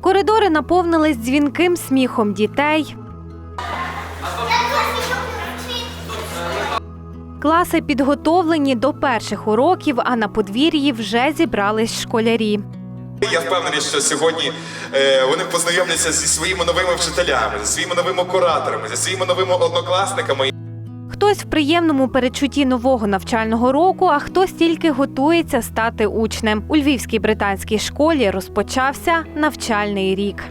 Коридори наповнились дзвінким сміхом дітей. Класи підготовлені до перших уроків, а на подвір'ї вже зібрались школярі. Я впевнений, що сьогодні е, вони познайомляться зі своїми новими вчителями, зі своїми новими кураторами, зі своїми новими однокласниками. Хтось в приємному перечутті нового навчального року, а хтось тільки готується стати учнем. У львівській британській школі розпочався навчальний рік.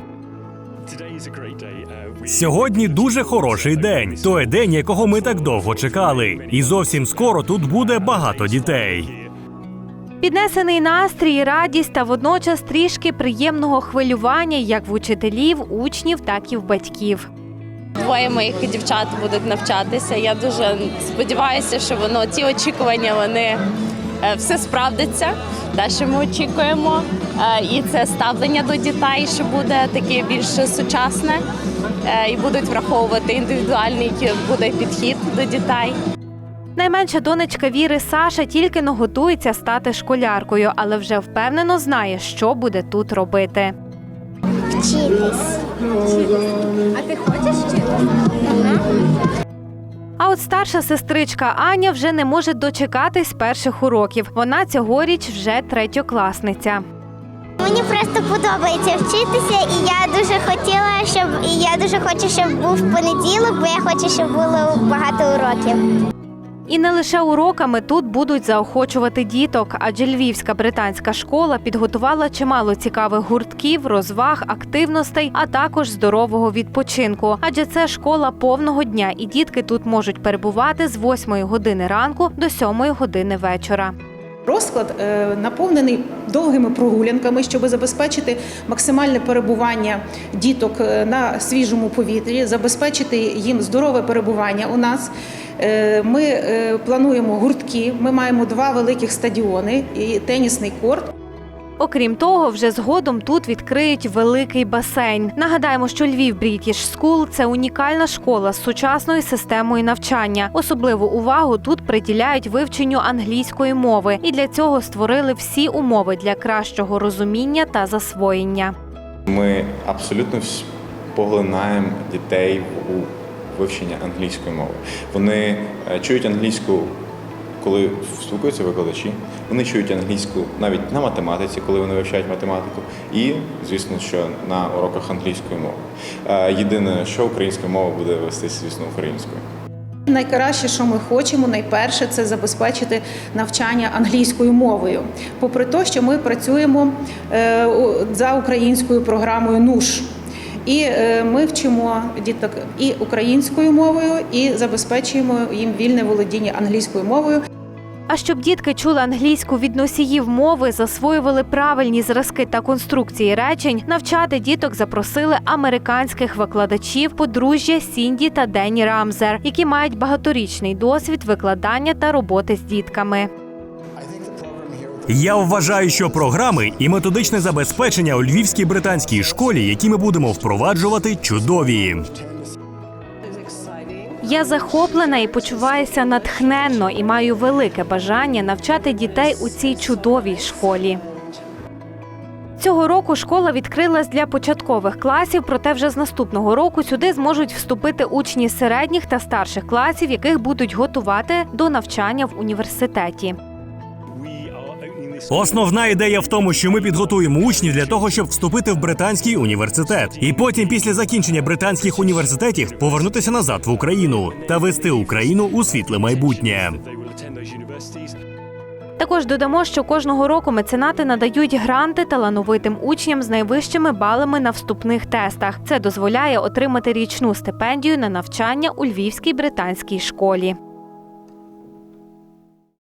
Сьогодні дуже хороший день. Той день, якого ми так довго чекали. І зовсім скоро тут буде багато дітей. Піднесений настрій, радість та водночас трішки приємного хвилювання як в учителів, учнів, так і в батьків. Двоє моїх дівчат будуть навчатися. Я дуже сподіваюся, що воно ці очікування вони е, все справдиться. Те, що ми очікуємо, Е, і це ставлення до дітей, що буде таке більш сучасне, е, і будуть враховувати індивідуальний буде підхід до дітей. Найменша донечка Віри Саша тільки но готується стати школяркою, але вже впевнено знає, що буде тут робити. Вчитись. А от старша сестричка Аня вже не може дочекатись перших уроків. Вона цьогоріч вже третьокласниця. Мені просто подобається вчитися, і я дуже хотіла, щоб і я дуже хочу, щоб був понеділок, бо я хочу, щоб було багато уроків. І не лише уроками тут будуть заохочувати діток, адже львівська британська школа підготувала чимало цікавих гуртків, розваг, активностей, а також здорового відпочинку. Адже це школа повного дня, і дітки тут можуть перебувати з 8 години ранку до 7 години вечора. Розклад е, наповнений довгими прогулянками, щоб забезпечити максимальне перебування діток е, на свіжому повітрі, забезпечити їм здорове перебування у нас. Е, Ми плануємо гуртки. Ми маємо два великих стадіони і тенісний корт. Окрім того, вже згодом тут відкриють великий басейн. Нагадаємо, що Львів British School – це унікальна школа з сучасною системою навчання. Особливу увагу тут приділяють вивченню англійської мови, і для цього створили всі умови для кращого розуміння та засвоєння. Ми абсолютно поглинаємо дітей у вивчення англійської мови. Вони е, чують англійську, коли спілкуються викладачі. Вони чують англійську навіть на математиці, коли вони вивчають математику, і звісно, що на уроках англійської мови. Е, Єдине, що українська мова буде вестися, звісно, українською. Найкраще, що ми хочемо, найперше, це забезпечити навчання англійською мовою. Попри те, що ми працюємо е, за українською програмою НУШ. І е, ми вчимо діток і українською мовою, і забезпечуємо їм вільне володіння англійською мовою. А щоб дітки чули англійську від носіїв мови, засвоювали правильні зразки та конструкції речень, навчати діток запросили американських викладачів подружжя Сінді та Денні Рамзер, які мають багаторічний досвід викладання та роботи з дітками. Я вважаю, що програми і методичне забезпечення у львівській британській школі, які ми будемо впроваджувати, чудові. Я захоплена і почуваюся натхненно і маю велике бажання навчати дітей у цій чудовій школі. Цього року школа відкрилась для початкових класів, проте вже з наступного року сюди зможуть вступити учні середніх та старших класів, яких будуть готувати до навчання в університеті. Основна ідея в тому, що ми підготуємо учнів для того, щоб вступити в британський університет, і потім, після закінчення британських університетів, повернутися назад в Україну та вести Україну у світле майбутнє. Також додамо, що кожного року меценати надають гранти талановитим учням з найвищими балами на вступних тестах. Це дозволяє отримати річну стипендію на навчання у львівській британській школі.